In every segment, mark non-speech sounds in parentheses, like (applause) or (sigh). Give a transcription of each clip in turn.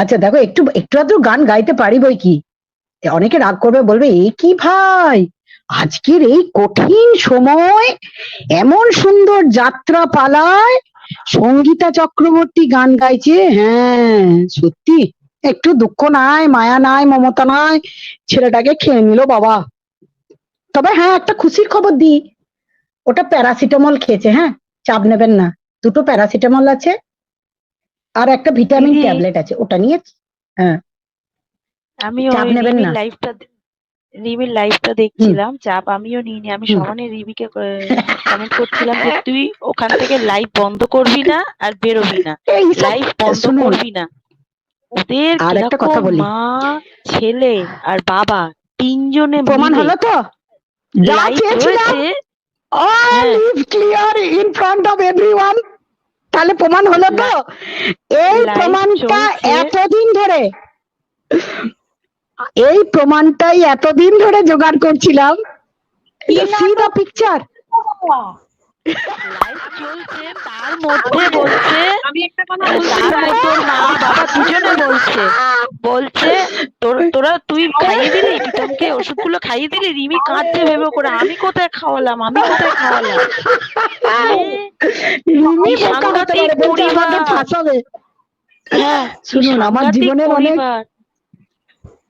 আচ্ছা দেখো, একটু একটু আধটু গান গাইতে পারি বই কি? অনেকে রাগ করবে, বলবে, এ কি ভাই? আজকের এই কঠিন সময় এমন সুন্দর যাত্রা পালায়, সঙ্গীতা চক্রবর্তী গান গাইছে? হ্যাঁ সত্যি। একটু দুঃখ নাই, মায়া নাই, মমতা নাই, ছেলেটাকে খেয়ে নিল বাবা। তবে হ্যাঁ একটা খুশির খবর দিই। ওটা প্যারাসিটামল খেয়েছে হ্যাঁ? চাপ নেবেন না। দুটো প্যারাসিটামল আছে আর একটা ভিটামিন। ট্যাবলেট আছে ওটা নিয়ে হ্যাঁ আমি চাপ নেবেন না। লাইভটা রিমির লাইভটা দেখছিলাম চাপ আমিও নিইনি আমি। সমানে রিমিকে কমেন্ট করছিলাম যে তুই ওখান থেকে লাইভ বন্ধ করবি না আর বেরোবি না (laughs) লাইভ বন্ধ করবি না ওদের আর একটা কথা বলি। মা ছেলে আর বাবা তিনজনে প্রমাণ হলো তো যা লাইভ চেয়েছিলাম রয়েছে হ্যাঁ। is clear in front of everyone তাহলে প্রমাণ হলো তো? এই প্রমাণটা এতদিন ধরে এই প্রমাণটাই এতদিন ধরে জোগাড় করছিলাম। পিকচার লাইভ চলছে তার মধ্যে বলছে আমি একটা কথা আহ, বলতে তার পারি? মধ্যে ওর মা বাবা দুজনে বলছে বলছে তোর তোরা তুই খাইয়ে দিলি? প্রীতমকে ওষুধগুলো খাইয়ে দিলি? রিমি কাঁদছে ভেবে করে আমি কোথায় খাওয়ালাম? আমি কোথায় খাওয়ালাম? রিমি সাংঘাতিক পরিবার। ফাঁসাবে। হ্যাঁ শুনুন আমার জীবনের অনেক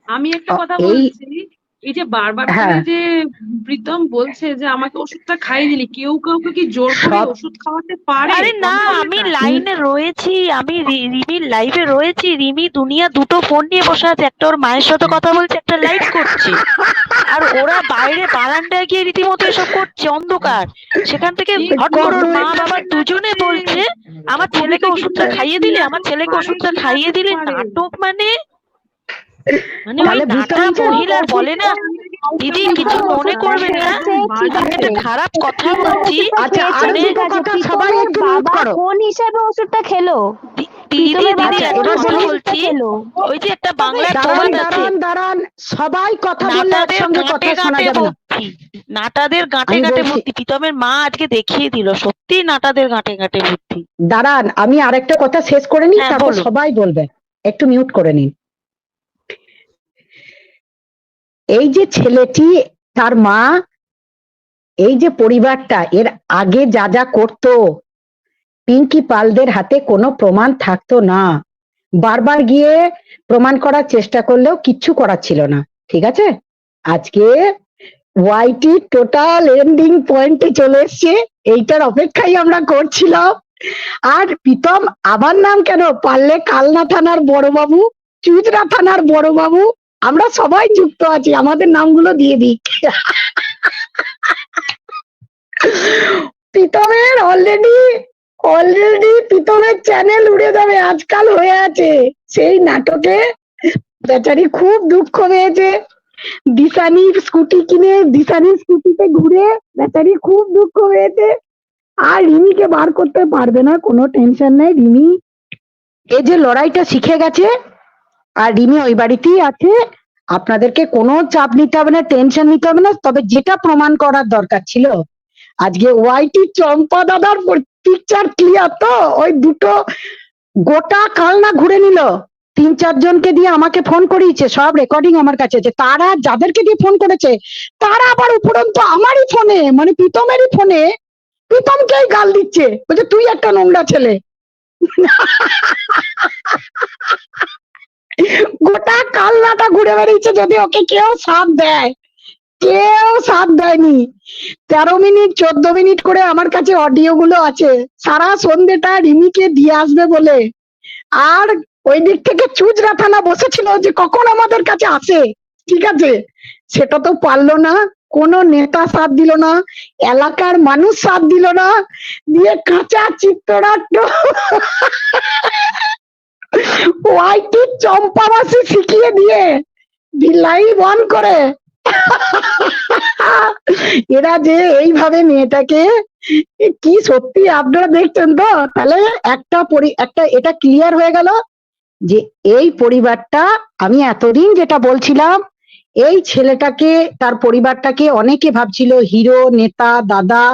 আমি একটা কথা বলছি এই যে বারবার হ্যাঁ। করে যে প্রীতম বলছে যে আমাকে ওষুধটা খাইয়ে দিলি কেউ কাউকে কি জোর করে ওষুধ খাওয়াতে পারে? আরে না আমি লাইনে রয়েছি আমি রিমির লাইভে রয়েছি রিমি দুনিয়া দুটো ফোন নিয়ে বসে আছে একটা ওর মায়ের সাথে কথা বলছে একটা লাইভ করছে। আর ওরা বাইরে বারান্দায় গিয়ে রীতিমতো এসব করছে অন্ধকার। সেখান থেকে হট করে ওর মা বাবা দুজনে বলছে আমার ছেলেকে ওষুধটা খাইয়ে দিলে আমার ছেলেকে ওষুধটা খাইয়ে দিলে নাটক মানে মানে ওই? মহিলার বলে না দিদি কিছু মনে করবেন না। একটা খারাপ কথা বলছি আচ্ছা আর মানে কথা সবাই একটু মিউট করো। কোন হিসাবে ওষুধটা খেলো? দিদি দিদি বাবা একটা কথা বলছি ওই যে একটা দাঁড়ান প্রবাদ আছে। দাঁড়ান সবাই কথা বললে একসঙ্গে গাঁটে কথা শোনা গাঁটে যাবে না। নাটাদের গাঁটে গাঁটে ভর্তি প্রীতমের মা আজকে দেখিয়ে দিল সত্যি নাটাদের গাঁটে গাঁটে ভর্তি দাঁড়ান আমি আরেকটা কথা শেষ করে নিই হ্যাঁ, তারপর সবাই বলবে। একটু মিউট করে নিন। এই যে ছেলেটি, তার মা, এই যে পরিবারটা, এর আগে যা যা করতো, পিঙ্কি পালদের হাতে কোনো প্রমাণ থাকতো না। বারবার গিয়ে প্রমাণ করার চেষ্টা করলেও কিচ্ছু করার ছিল না, ঠিক আছে? আজকে ওয়াইটি টোটাল এন্ডিং পয়েন্টে চলে এসছে, এইটার অপেক্ষাই আমরা করছিলাম। আর প্রীতম আবার নাম কেন? পারলে কালনা থানার বড়বাবু চুচরা থানার বড়বাবু আমরা সবাই যুক্ত আছি, আমাদের নামগুলো দিয়ে দিই। প্রীতমের অলরেডি অলরেডি প্রীতমের চ্যানেল উড়ে যাবে, আজকাল হয়ে আছে। সেই নাটকে বেচারি খুব দুঃখ পেয়েছে। দিশানির স্কুটি কিনে, দিশানির স্কুটিতে ঘুরে বেচারি খুব দুঃখ পেয়েছে। আর রিমিকে বার করতে পারবে না, কোনো টেনশন নাই। রিমি, এই যে লড়াইটা শিখে গেছে আর রিমি, ওই বাড়িতেই আছে। আপনাদেরকে কোনো চাপ নিতে হবে না, টেনশন নিতে হবে না, তবে যেটা প্রমাণ করার দরকার ছিল, আজকে ওয়াইটি চম্পা দাদার পিকচার ক্লিয়ার তো? ওই দুটো গোটা কালনা ঘুরে নিল। তিন চারজনকে দিয়ে আমাকে ফোন করিয়েছে, সব রেকর্ডিং আমার কাছে আছে। তারা যাদেরকে দিয়ে ফোন করেছে, তারা আবার উপরন্ত আমারই ফোনে মানে প্রীতমেরই ফোনে প্রীতমকেই গাল দিচ্ছে। বলছে, তুই একটা নোংরা ছেলে। (laughs) গোটা কালনাটা ঘুরে বেড়িয়েছে যদি ওকে কেউ সাথ দেয়। কেউ সাথ দেয়নি। তেরো মিনিট, চোদ্দ মিনিট করে আমার কাছে অডিও গুলো আছে। সারা সন্ধ্যেটা রিমিকে দিয়ে আসবে বলে। আর ওই দিক থেকে চুচরা থানা বসেছিল যে কখন আমাদের কাছে আসে। ঠিক আছে? সেটা তো পারল না। কোনো নেতা সাথ দিল না। এলাকার মানুষ সাথ দিল না। দিয়ে কাঁচা চিত্তনাট্য ওয়াইটি চম্পাবাসী শিখিয়ে দিয়ে? বিলাই বন করে। এরা যে এইভাবে মেয়েটাকে কি সত্যি আপনারা দেখছেন তো? তাহলে একটা পরি, একটা এটা ক্লিয়ার হয়ে গেল যে এই পরিবারটা আমি এতদিন যেটা বলছিলাম, এই ছেলেটাকে, তার পরিবারটাকে অনেকে ভাবছিল হিরো, নেতা, দাদা,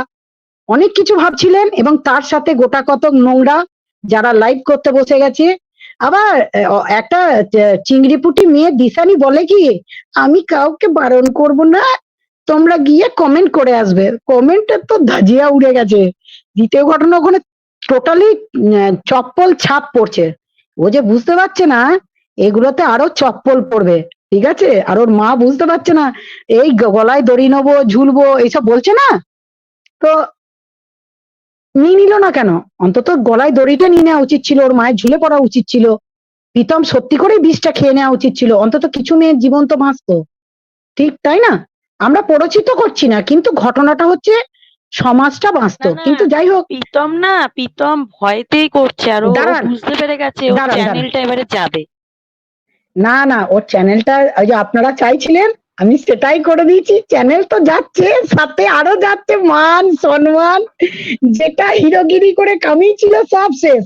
অনেক কিছু ভাবছিলেন এবং তার সাথে গোটা কতক নোংরা যারা লাইভ করতে বসে গেছে আবার একটা আহ, চিংড়ি পুটি মেয়ে দিশানি বলে কি আমি কাউকে বারণ করব না তোমরা গিয়ে কমেন্ট করে আসবে। কমেন্টে তো ধাজিয়া উড়ে গেছে। দ্বিতীয় ঘটনা ওখানে টোটালি চপ্পল ছাপ পড়ছে। ও যে বুঝতে পারছে না এগুলোতে আরও চপ্পল পড়বে ঠিক আছে? আর ওর মা বুঝতে পারছে না এই গলায় দড়ি নেব ঝুলবো এইসব বলছে না? তো নিয়ে নিল না কেন? অন্তত গলায় দড়িটা নিয়ে নেওয়া উচিত ছিল ওর মায়ের ঝুলে পড়া উচিত ছিল। প্রীতম সত্যি করে বিষটা খেয়ে নেওয়া উচিত ছিল অন্তত কিছু মেয়ের জীবন তো বাঁচতো। ঠিক তাই না? আমরা পরিচিত করছি না কিন্তু ঘটনাটা হচ্ছে সমাজটা বাঁচতো। কিন্তু যাই হোক। প্রীতম না প্রীতম ভয়তেই করছে আর ও বুঝতে পেরে গেছে। চ্যানেলটা এবারে যাবে। না না ওর চ্যানেলটা ওই যে আপনারা চাইছিলেন আমি সেটাই করে দিয়েছি। চ্যানেল তো যাচ্ছে, সাথে আরও যাচ্ছে, মান, সম্মান, যেটা হিরোগিরি করে কামিয়েছিল সব শেষ।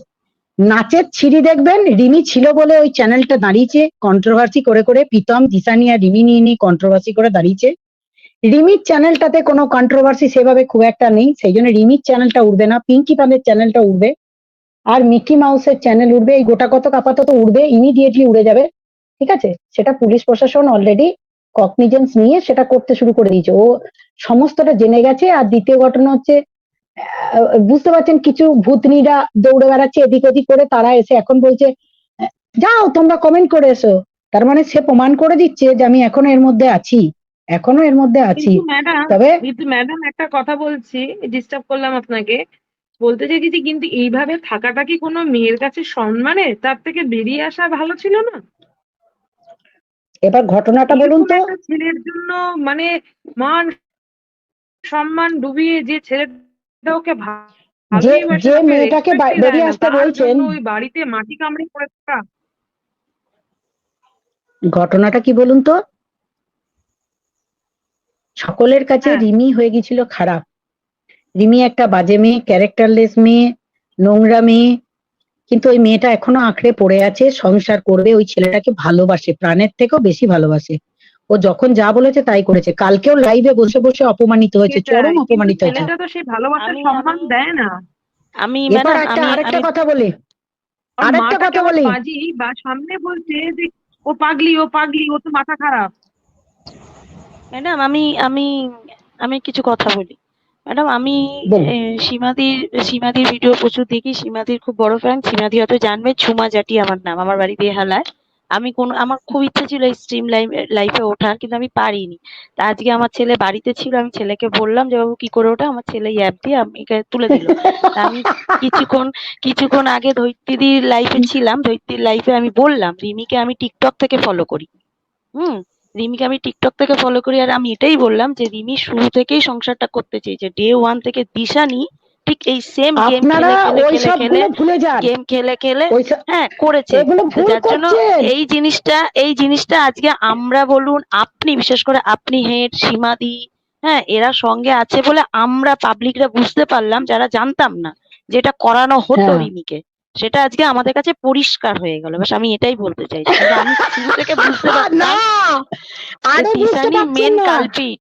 নাচের ছিরি দেখবেন, রিমি ছিল বলে ওই চ্যানেলটা দাঁড়িয়েছে। কন্ট্রোভার্সি করে করে প্রীতম, দিশানি আর রিমি নিয়ে নিয়ে কন্ট্রোভার্সি করে দাঁড়িয়েছে। রিমির চ্যানেলটাতে কোনো কন্ট্রোভার্সি সেভাবে খুব একটা নেই। সেই জন্য রিমির চ্যানেলটা উঠবে না পিঙ্কি পানের চ্যানেলটা উঠবে আর মিকি মাউসের চ্যানেল উঠবে এই গোটা কতক আপাতত উঠবে ইমিডিয়েটলি উড়ে যাবে। ঠিক আছে? সেটা পুলিশ প্রশাসন অলরেডি কগনিজেন্স নিয়ে সেটা করতে শুরু করে দিয়েছে। ও সমস্তটা জেনে গেছে আর দ্বিতীয় ঘটনা হচ্ছে বুঝতে পারছেন কিছু ভূতনিরা দৌড়ে বেড়াচ্ছে এদিক ওদিক করে তারা এসে এখন বলছে যাও তোমরা কমেন্ট করে এসো। তার মানে সে প্রমাণ করে দিচ্ছে যে আমি এখনও এর মধ্যে আছি এখনও এর মধ্যে আছি। তবে ম্যাডাম একটা কথা বলছি ডিস্টার্ব করলাম আপনাকে। বলতে চাইছি কিন্তু এইভাবে থাকাটা কি কোনো মেয়ের কাছে সম্মানের? তার থেকে বেরিয়ে আসা ভালো ছিল না? এবার ঘটনাটা বলুন তো। ছেলের জন্য মানে মান সম্মান ডুবিয়ে যে ছেলেটা ওকে যে যে মেয়েটাকে বেরিয়ে আসতে বলছেন ওই বাড়িতে মাটি কামড়ে পড়ে থাকা। ঘটনাটা কি বলুন তো? সকলের কাছে হ্যাঁ। রিমি হয়ে গেছিল খারাপ। রিমি একটা বাজে মেয়ে ক্যারেক্টারলেস মেয়ে নোংরা মেয়ে কিন্তু ওই মেয়েটা এখনও আঁকড়ে পড়ে আছে সংসার করবে ওই ছেলেটাকে ভালোবাসে প্রাণের থেকেও বেশি ভালোবাসে। ও যখন যা বলেছে তাই করেছে। কালকেও লাইভে বসে বসে অপমানিত হয়েছে চরম অপমানিত হয়েছে। তো সেই ভালোবাসার সম্মান দেয় না। আমি এবার একটা আরেকটা কথা বলি। আরেকটা কথা বলি। বা সামনে বলছে যে ও পাগলি ও পাগলি ও তো মাথা খারাপ। ম্যাডাম আমি আমি আমি কিছু কথা বলি। ম্যাডাম আমি। সীমাদির সীমাদির ভিডিও প্রচুর দেখি। সীমাদির খুব বড় ফ্যান সীমাদি হয়তো জানবে ঝুমা জাটি আমার নাম। আমার বাড়ি বেহালায়। আমি কোন আমার খুব ইচ্ছে ছিল এই স্ট্রিম লাইফে ওঠার কিন্তু আমি পারিনি। তা আজকে আমার ছেলে বাড়িতে ছিল আমি ছেলেকে বললাম যে বাবু কি করে ওঠা? আমার ছেলে অ্যাপ দিয়ে আমাকে তুলে দিল। তা আমি কিছুক্ষণ কিছুক্ষণ আগে ধৈর্যদির লাইফে ছিলাম। ধৈর্যদির লাইফে আমি বললাম রিমিকে আমি টিকটক থেকে ফলো করি। হুম? রিমিকে আমি টিকটক থেকে ফলো করি আর আমি এটাই বললাম যে রিমি শুরু থেকেই সংসারটা করতে চেয়েছে। ডে ওয়ান থেকে দিশানি ঠিক এই সেম গেম খেলে খেলে খেলে গেম খেলে খেলে হ্যাঁ করেছে। যার জন্য এই জিনিসটা এই জিনিসটা আজকে আমরা বলুন আপনি বিশেষ করে আপনি হেড সীমাদি হ্যাঁ এরা সঙ্গে আছে বলে আমরা পাবলিকরা বুঝতে পারলাম যারা জানতাম না যেটা করানো হতো হ্যাঁ। রিমিকে। সেটা আজকে আমাদের কাছে পরিষ্কার হয়ে গেল। বাস আমি এটাই বলতে চাইছি আমি শুরু থেকে বুঝতে Dishani main culprit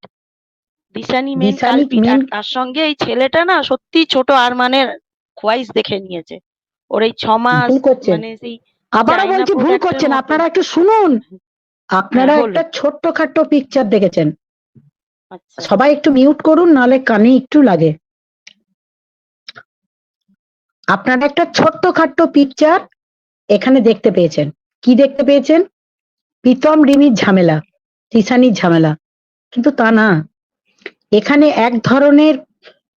Dishani main culprit আর তার সঙ্গে এই ছেলেটা না সত্যি ছোট আরমানের খোয়াইশ দেখে নিয়েছে। ওর এই ছমাস মানে সেই আবারও বলছি ভুল করছেন। আপনারা একটু শুনুন। আপনারা হ্যাঁ। একটা ছোট্ট খাট্ট পিকচার দেখেছেন। আচ্ছা। সবাই একটু মিউট করুন নাহলে কানে একটু লাগে। আপনারা একটা ছোট্ট খাট্ট পিকচার এখানে দেখতে পেয়েছেন। কি দেখতে পেয়েছেন? প্রীতম রিমির ঝামেলা তিসানির ঝামেলা। কিন্তু তা না। এখানে এক ধরনের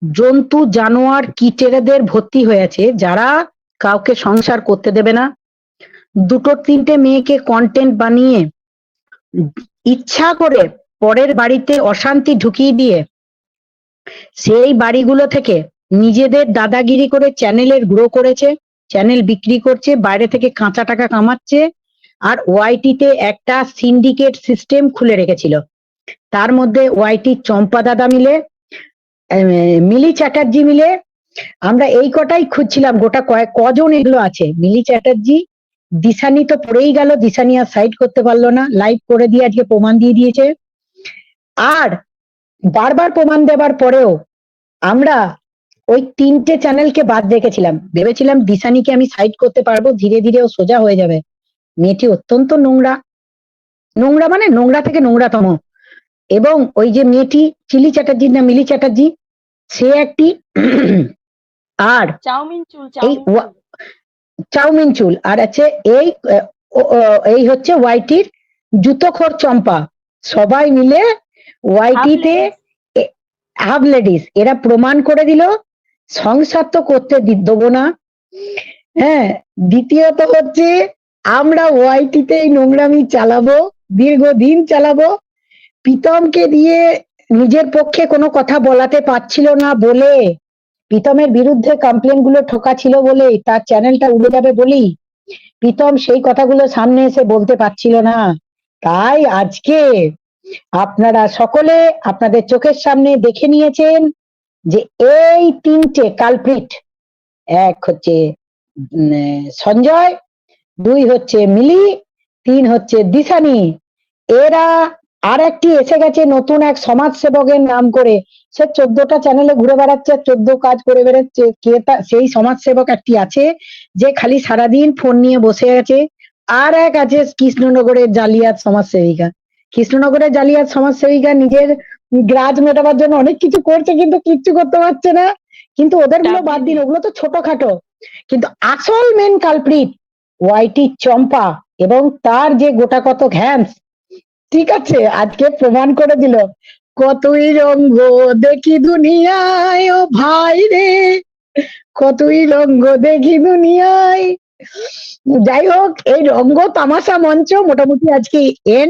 জন্তু, জানোয়ার, কিটেরেদের ভর্তি হয়েছে যারা কাউকে সংসার করতে দেবে না। দুটো তিনটে মেয়েকে কন্টেন্ট বানিয়ে ইচ্ছা করে পরের বাড়িতে অশান্তি ঢুকিয়ে দিয়ে সেই বাড়িগুলো থেকে নিজেদের দাদাগিরি করে চ্যানেলের গ্রো করেছে, চ্যানেল বিক্রি করছে, বাইরে থেকে কাঁচা টাকা কামাচ্ছে, আর ওয়াইটিতে একটা সিন্ডিকেট সিস্টেম খুলে রেখেছিল। তার মধ্যে ওয়াইটি চম্পা দাদা মিলে মিলি চ্যাটার্জি মিলে, আমরা এই কটাই খুঁজছিলাম, গোটা কয়েক, কজন এগুলো আছে। মিলি চ্যাটার্জি, দিশানি তো পড়েই গেল, দিশানি আর সাইড করতে পারল না, লাইভ করে দিয়ে আজকে প্রমাণ দিয়ে দিয়েছে। আর বারবার প্রমাণ দেবার পরেও আমরা ওই তিনটে চ্যানেলকে বাদ রেখেছিলাম। ভেবেছিলাম দিশানিকে আমি সাইড করতে পারব ধীরে ধীরে ও সোজা হয়ে যাবে। মেয়েটি অত্যন্ত নোংরা। নোংরা মানে নোংরা থেকে নোংরাতম। এবং ওই যে মেয়েটি চিলি চ্যাটার্জি না মিলি চ্যাটার্জি সে একটি (clears throat) আর চাউমিন চুল এই চাউমিন চুল। আর আছে এই এই হচ্ছে ওয়াইটির জুতোখোর চম্পা। সবাই মিলে ওয়াইটিতে হাফ লেডিস এরা প্রমাণ করে দিল সংসার তো করতে দেবো না। হ্যাঁ দ্বিতীয়ত হচ্ছে আমরা ওয়াইটিতে এই নোংরামি চালাবো, দীর্ঘদিন চালাবো। প্রীতমকে দিয়ে নিজের পক্ষে কোনো কথা বলাতে পারছিল না বলে, প্রীতমের বিরুদ্ধে কমপ্লেনগুলো ঠোকা ছিল বলে, তার চ্যানেলটা উড়ে যাবে বলি প্রীতম সেই কথাগুলো সামনে এসে বলতে পারছিল না। তাই আজকে আপনারা সকলে আপনাদের চোখের সামনে দেখে নিয়েছেন যে এই তিনটে কালপ্রিট এক হচ্ছে সঞ্জয়, দুই হচ্ছে মিলি, তিন হচ্ছে দিশানি। এরা আর একটি এসে গেছে নতুন এক সমাজ সেবকের নাম করে। সে চোদ্দটা চ্যানেলে ঘুরে বেড়াচ্ছে, চোদ্দ কাজ করে বেড়াচ্ছে। কে তা, সেই সমাজ সেবক একটি আছে, যে খালি সারাদিন ফোন নিয়ে বসে আছে। আর এক আছে কৃষ্ণনগরের জালিয়াত সমাজ সেবিকা কৃষ্ণনগরের জালিয়াত সমাজ সেবিকা নিজের গ্রাজ মেটাবার জন্য অনেক কিছু করছে কিন্তু কিচ্ছু করতে পারছে না। কিন্তু ওদেরগুলো বাদ দিন ওগুলো তো ছোটখাটো। কিন্তু আসল মেন কালপ্রিট ওয়াইটি চম্পা এবং তার যে গোটা কত ঘ্যান্স ঠিক আছে? আজকে প্রমাণ করে দিল কতই রঙ্গ দেখি দুনিয়ায় ও ভাই রে। কতই রঙ্গ দেখি দুনিয়ায়। যাই হোক এই রঙ্গ তামাশা মঞ্চ মোটামুটি আজকে এন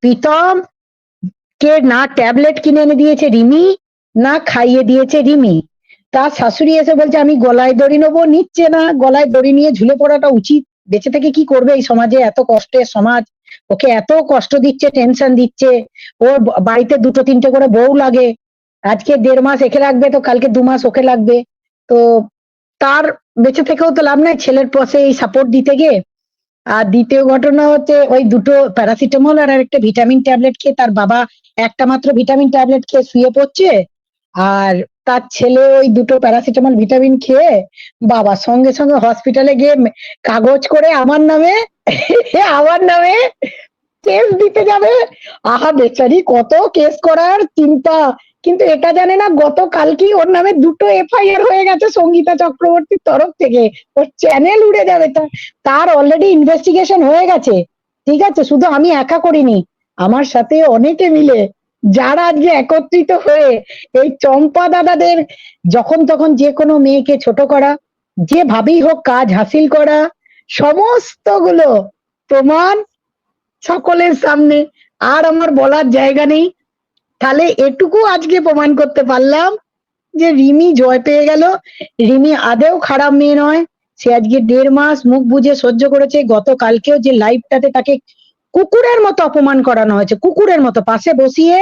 প্রীতম কে না ট্যাবলেট কিনে এনে দিয়েছে রিমি, না খাইয়ে দিয়েছে রিমি? তার শাশুড়ি এসে বলছে, আমি গলায় দড়ি নেব, নিচ্ছে না। গলায় দড়ি নিয়ে ঝুলে পড়াটা উচিত। বেঁচে থেকে কি করবে এই সমাজে? এত কষ্টের সমাজ। ওকে এত কষ্ট দিচ্ছে, টেনশন দিচ্ছে। ওর বাড়িতে দুটো তিনটে করে বউ লাগে। আজকে দেড় মাস একে লাগবে, তো কালকে দু মাস ওকে লাগবে। তো তার বেঁচে থেকেও তো লাভ নাই ছেলের পাশে এই সাপোর্ট দিতে গিয়ে। আর দ্বিতীয় ঘটনা হচ্ছে ওই দুটো প্যারাসিটামল আর একটা ভিটামিন ট্যাবলেট খেয়ে তার বাবা একটা মাত্র ভিটামিন ট্যাবলেট খেয়ে শুয়ে পড়ছে। আর তার ছেলে ওই দুটো প্যারাসিটামল ভিটামিন খেয়ে বাবা সঙ্গে সঙ্গে হসপিটালে গিয়ে কাগজ করে আমার নামে (laughs) আমার নামে কেস দিতে যাবে। আহা বেচারি, কত কেস করার? চিন্তা কিন্তু এটা জানে না, গতকালকেই ওর নামে দুটো এফআইআর হয়ে গেছে সঙ্গীতা চক্রবর্তীর তরফ থেকে। ওর চ্যানেল উড়ে যাবে তার অলরেডি ইনভেস্টিগেশন হয়ে গেছে। ঠিক আছে, শুধু আমি একা করিনি, আমার সাথে অনেকে মিলে, যারা আজকে একত্রিত হয়ে এই চম্পা দাদাদের যখন তখন যে কোনো মেয়েকে ছোট করা, যেভাবেই হোক কাজ হাসিল করা সমস্তগুলো প্রমাণ সকলের সামনে। আর আমার বলার জায়গা নেই তাহলে এটুকু আজকে প্রমাণ করতে পারলাম যে রিমি জয় পেয়ে গেল। রিমি আদেও খারাপ মেয়ে নয় সে আজকে দেড় মাস মুখ বুঝে সহ্য করেছে। গতকালকেও যে লাইভটাতে তাকে কুকুরের মতো অপমান করানো হয়েছে কুকুরের মতো পাশে বসিয়ে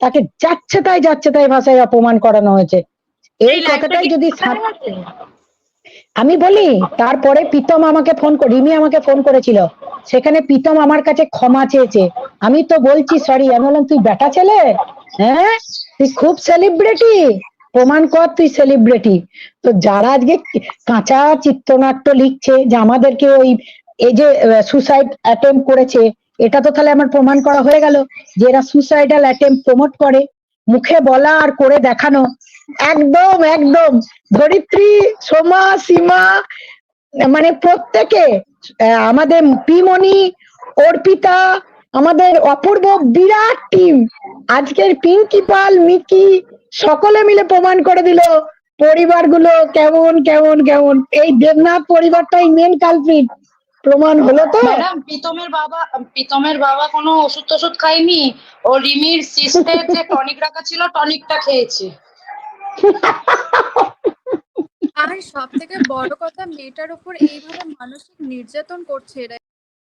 তাকে যাচ্ছে তাই যাচ্ছে তাই ভাষায় অপমান করানো হয়েছে। এই কথাটাই যদি আমি বলি, তারপরে প্রীতম আমাকে ফোন রিমি আমাকে ফোন করেছিল। সেখানে প্রীতম আমার কাছে ক্ষমা চেয়েছে। আমি তো বলছি সরি আমি বললাম, তুই বেটা ছেলে? হ্যাঁ? তুই খুব সেলিব্রিটি প্রমাণ কর, তুই সেলিব্রিটি তো যারা আজকে কাঁচা চিত্রনাট্য লিখছে, যে আমাদেরকে ওই এই যে সুসাইড অ্যাটেম্প করেছে, এটা তো তাহলে আমার প্রমাণ করা হয়ে গেল, যে এরা সুসাইডাল অ্যাটেম্প প্রমোট করে। মুখে বলা আর করে দেখানো। একদম একদম। ধরিত্রী সোমা সীমা মানে প্রত্যেকে আমাদের পিমনি অর্পিতা আমাদের অপূর্ব বিরাট টিম আজকের পিঙ্কি পাল মিকি সকলে মিলে প্রমাণ করে দিল পরিবারগুলো কেমন কেমন কেমন। এই দেবনাথ পরিবারটাই মেন কালপ্রিট প্রমাণ হলো তো? ম্যাডাম প্রীতমের বাবা প্রীতমের বাবা কোনো ওষুধ টষুধ খায়নি? ও রিমির সিস্টের যে টনিক রাখা ছিল টনিকটা খেয়েছে। (laughs) আর সব থেকে বড় কথা মেয়েটার উপর এইভাবে মানসিক নির্যাতন করছে এরা।